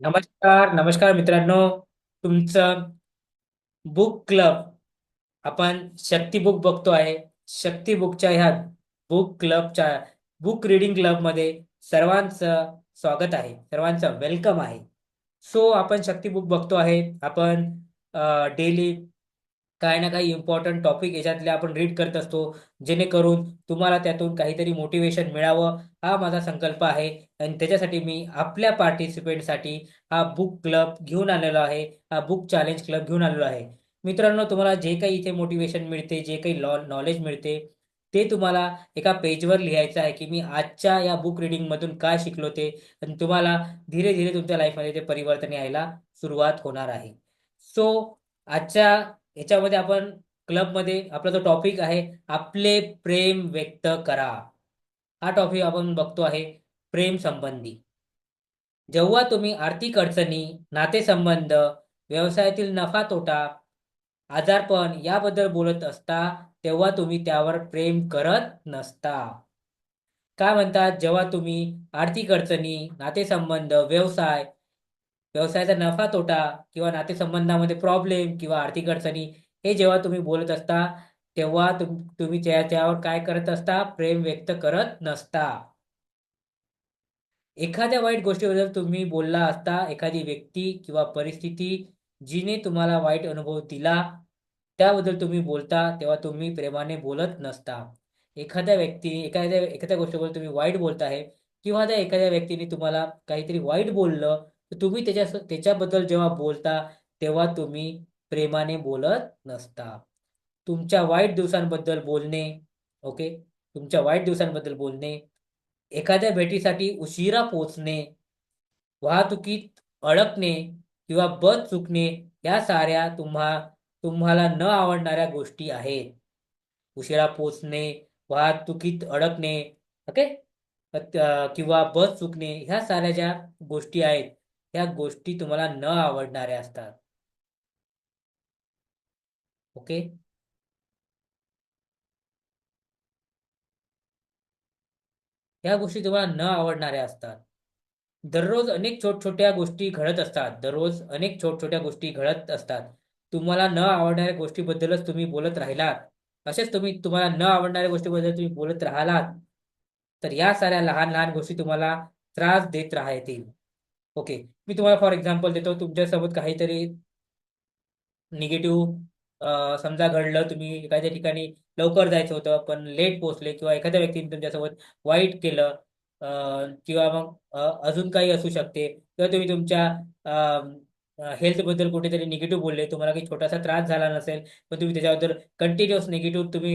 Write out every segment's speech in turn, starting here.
नमस्कार नमस्कार मित्रांनो. तुमचं बुक क्लब आपण शक्ती बुक बघतो आहे. शक्ती बुकच्या ह्या बुक क्लबच्या बुक रीडिंग क्लबमध्ये सर्वांचं स्वागत आहे. सर्वांचं वेलकम आहे. सो आपण शक्ती बुक बघतो आहे. आपण डेली काही ना काही इम्पॉर्टंट टॉपिक याच्यातले आपण रीड करत असतो. जेणेकरून तुम्हाला त्यातून काहीतरी मोटिवेशन मिळावं हा माझा संकल्प आहे. आणि त्याच्यासाठी मी आपल्या पार्टिसिपेंटसाठी हा बुक क्लब घेऊन आलेलो आहे. हा बुक चॅलेंज क्लब घेऊन आलेलो आहे. मित्रांनो तुम्हाला जे काही इथे मोटिवेशन मिळते जे काही लॉ नॉलेज मिळते ते तुम्हाला एका पेजवर लिहायचं आहे की मी आजच्या या बुक रिडिंगमधून काय शिकलो ते. आणि तुम्हाला धीरे धीरे तुमच्या लाईफमध्ये ते परिवर्तन यायला सुरुवात होणार आहे. सो आजच्या याच्यामध्ये आपण क्लबमध्ये आपला जो टॉपिक आहे आपले प्रेम व्यक्त करा. हा टॉपिक आपण बघतो आहे प्रेम संबंधी. जेव्हा तुम्ही आर्थिक अडचणी नातेसंबंध व्यवसायातील नफा तोटा आजारपण याबद्दल बोलत असता तेव्हा तुम्ही त्यावर प्रेम करत नसता. काय म्हणतात? जेव्हा तुम्ही आर्थिक अडचणी नातेसंबंध व्यवसाय व्यवसायाचा नफा तोटा किंवा नातेसंबंधामध्ये प्रॉब्लेम किंवा आर्थिक अडचणी हे जेव्हा तुम्ही बोलत असता तेव्हा तुम तुम्ही त्यावर काय करत असता? प्रेम व्यक्त करत नसता. एखाद्या वाईट गोष्टीबद्दल तुम्ही बोलला असता एखादी व्यक्ती किंवा परिस्थिती जिने तुम्हाला वाईट अनुभव दिला त्याबद्दल तुम्ही बोलता तेव्हा तुम्ही प्रेमाने बोलत नसता. एखाद्या व्यक्ती एखाद्या एखाद्या गोष्टीबद्दल तुम्ही वाईट बोलत आहे किंवा त्या एखाद्या व्यक्तीने तुम्हाला काहीतरी वाईट बोललं तर तुम्ही त्याच्या त्याच्याबद्दल जेव्हा बोलता तेव्हा तुम्ही प्रेमाने बोलत नसता. तुमच्या वाईट दिवसांबद्दल बोलणे ओके? तुमच्या वाईट दिवसांबद्दल बोलणे एखाद्या भेटीसाठी उशिरा पोचणे वाहतुकीत अडकणे किंवा बस चुकणे या साऱ्या तुम्हा तुम्हाला न आवडणाऱ्या गोष्टी आहेत. उशिरा पोचणे वाहतुकीत अडकणे ओके? किंवा बस चुकणे ह्या साऱ्या ज्या गोष्टी आहेत ह्या गोष्टी तुम्हाला न आवडणाऱ्या असतात. ओके? ह्या गोष्टी तुम्हाला न आवडणाऱ्या असतात. दररोज अनेक छोट छोट्या गोष्टी घडत असतात. दररोज अनेक छोट छोट्या गोष्टी घडत असतात. तुम्हाला न आवडणाऱ्या गोष्टीबद्दलच तुम्ही बोलत राहिलात. असेच तुम्ही तुम्हाला न आवडणाऱ्या गोष्टीबद्दल तुम्ही बोलत राहिलात तर या साऱ्या लहान लहान गोष्टी तुम्हाला त्रास देत राहतील. ओके मी तुम्हाला फॉर एक्झाम्पल देतो. तुमच्यासोबत काहीतरी निगेटिव्ह समजा घडलं तुम्ही एखाद्या ठिकाणी लवकर जायचं होतं पण लेट पोहोचले किंवा एखाद्या व्यक्तीने तुमच्यासोबत वाईट केलं किंवा मग अजून काही असू शकते किंवा तुम्ही तुमच्या हेल्थबद्दल कुठेतरी निगेटिव्ह बोलले तुम्हाला काही छोटासा त्रास झाला नसेल पण तुम्ही त्याच्याबद्दल कंटिन्युअस निगेटिव्ह तुम्ही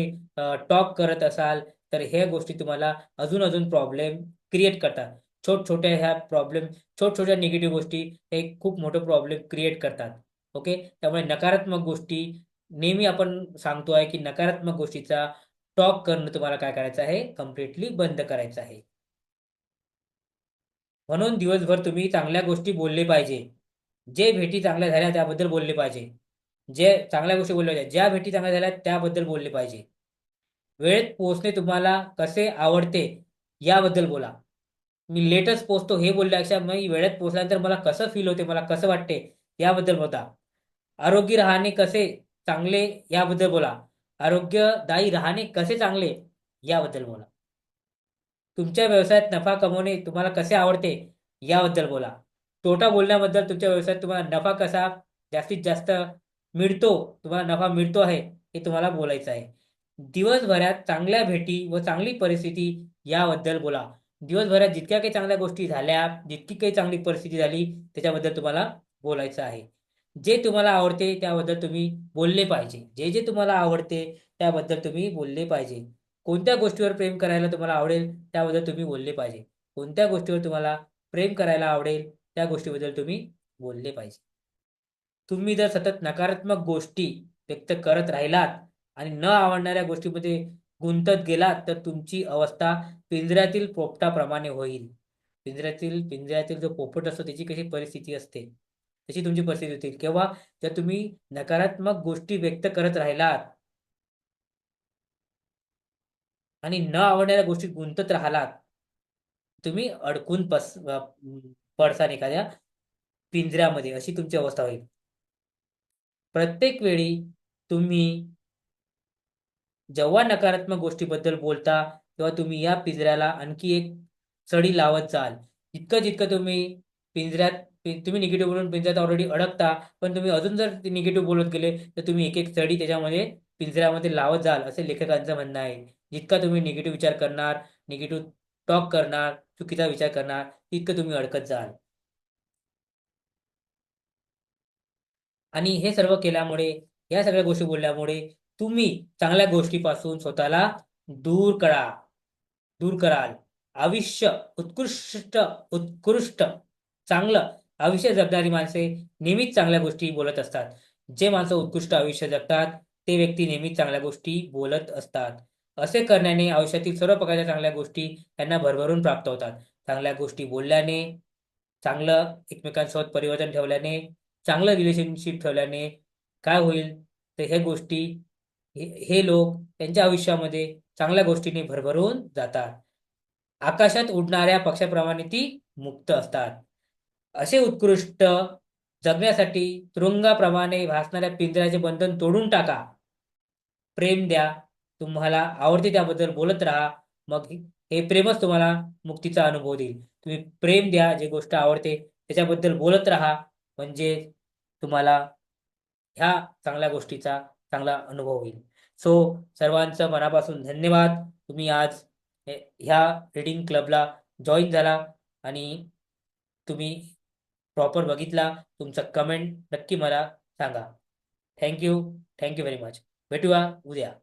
टॉक करत असाल तर ह्या गोष्टी तुम्हाला अजून अजून प्रॉब्लेम क्रिएट करतात. छोट छोट्या ह्या प्रॉब्लेम छोट छोट्या निगेटिव्ह गोष्टी हे खूप मोठं प्रॉब्लेम क्रिएट करतात. ओके त्यामुळे नकारात्मक गोष्टी नेहमी आपण सांगतो आहे की नकारात्मक गोष्टीचा टॉक करणं तुम्हाला काय करायचं आहे? कम्प्लिटली बंद करायचं आहे. म्हणून दिवसभर तुम्ही चांगल्या गोष्टी बोलले पाहिजे. जे भेटी चांगल्या झाल्या त्याबद्दल बोलले पाहिजे. जे चांगल्या गोष्टी बोलल्या पाहिजे ज्या भेटी चांगल्या झाल्या त्याबद्दल बोलले पाहिजे. वेळेत पोहोचणे तुम्हाला कसे आवडते याबद्दल बोला. मी लेटच पोचतो हे बोलल्यापेक्षा मी वेळेत पोचल्यानंतर मला कसं फील होते मला कसं वाटते याबद्दल बोला. आरोग्य राहणे कसे चांगले याबद्दल बोला. आरोग्यदायी राहणे कसे चांगले याबद्दल बोला. तुमच्या व्यवसायात नफा कमवणे तुम्हाला कसे आवडते याबद्दल बोला. तोटा बोलण्याबद्दल तुमच्या व्यवसायात तुम्हाला नफा कसा जास्तीत जास्त मिळतो तुम्हाला नफा मिळतो आहे हे तुम्हाला बोलायचं आहे. दिवसभरात चांगल्या भेटी व चांगली परिस्थिती याबद्दल बोला. दिवसभरात जितक्या काही चांगल्या गोष्टी झाल्या जितकी काही चांगली परिस्थिती झाली त्याच्याबद्दल तुम्हाला बोलायचं आहे. जे तुम्हाला आवडते त्याबद्दल तुम्ही बोलले पाहिजे. जे जे तुम्हाला आवडते त्याबद्दल तुम्ही बोलले पाहिजे. कोणत्या गोष्टीवर प्रेम करायला तुम्हाला आवडेल त्याबद्दल तुम्ही बोलले पाहिजे. कोणत्या गोष्टीवर तुम्हाला प्रेम करायला आवडेल त्या गोष्टीबद्दल तुम्ही बोलले पाहिजे. तुम्ही जर सतत नकारात्मक गोष्टी व्यक्त करत राहिलात आणि न आवडणाऱ्या गोष्टीमध्ये गुंतत गेलात तर तुमची अवस्था पिंजऱ्यातील पोपटाप्रमाणे होईल. पिंजऱ्यातील पिंजऱ्यातील जो पोपट असतो त्याची कशी परिस्थिती असते? तशी तुमची परिस्थिती होतील. किंवा जर तुम्ही नकारात्मक गोष्टी व्यक्त करत राहिलात आणि न आवडणाऱ्या गोष्टी गुंतत राहिलात तुम्ही अडकून पस पडसान एखाद्या पिंजऱ्यामध्ये. अशी तुमची अवस्था होईल. प्रत्येक वेळी तुम्ही जेव्हा नकारात्मक गोष्टीबद्दल बोलता तेव्हा तुम्ही या पिंजऱ्याला आणखी एक चढी लावत जाल. जितकं जितकं तुम्ही पिंजऱ्यात तुम्ही निगेटिव्ह बोलून पिंजऱ्यात ऑलरेडी अडकता पण तुम्ही अजून जर निगेटिव्ह बोलत गेले तर तुम्ही एक एक चढी त्याच्यामध्ये पिंजऱ्यामध्ये लावत जाल असे लेखकांचं म्हणणं आहे. जितका तुम्ही निगेटिव्ह विचार करणार निगेटिव्ह टॉक करणार चुकीचा विचार करणार तितकं तुम्ही अडकत जाल. आणि हे सर्व केल्यामुळे या सगळ्या गोष्टी बोलल्यामुळे तुम्ही चांगल्या गोष्टीपासून स्वतःला दूर करा. दूर कराल. आयुष्य उत्कृष्ट उत्कृष्ट चांगलं आयुष्य जगणारी माणसे नेहमीच चांगल्या गोष्टी बोलत असतात. जे माणसं उत्कृष्ट आयुष्य जगतात ते व्यक्ती नेहमीच चांगल्या गोष्टी बोलत असतात. असे करण्याने आयुष्यातील सर्व प्रकारच्या चांगल्या गोष्टी त्यांना भरभरून प्राप्त होतात. चांगल्या गोष्टी बोलल्याने चांगलं एकमेकांसोबत परिवर्तन ठेवल्याने चांगलं रिलेशनशिप ठेवल्याने काय होईल? तर हे गोष्टी हे हे लोक त्यांच्या आयुष्यामध्ये चांगल्या गोष्टीने भरभरून जातात. आकाशात उडणाऱ्या पक्षाप्रमाणे ती मुक्त असतात. असे उत्कृष्ट जगण्यासाठी तुरुंगाप्रमाणे भासणाऱ्या पिंजऱ्याचे बंधन तोडून टाका. प्रेम द्या. तुम्हाला आवडते त्याबद्दल बोलत राहा. मग हे प्रेमच तुम्हाला मुक्तीचा अनुभव देईल. तुम्ही प्रेम द्या. जे गोष्ट आवडते त्याच्याबद्दल बोलत राहा. म्हणजे तुम्हाला ह्या चांगल्या गोष्टीचा चांगला अनुभव होईल. सो सर्वांचं मनापासून धन्यवाद. तुम्ही आज ह्या रीडिंग क्लबला जॉईन झाला आणि तुम्ही प्रॉपर बघितला. तुमचा कमेंट नक्की मला सांगा. थँक्यू थँक्यू व्हेरी मच भेटूया उद्या.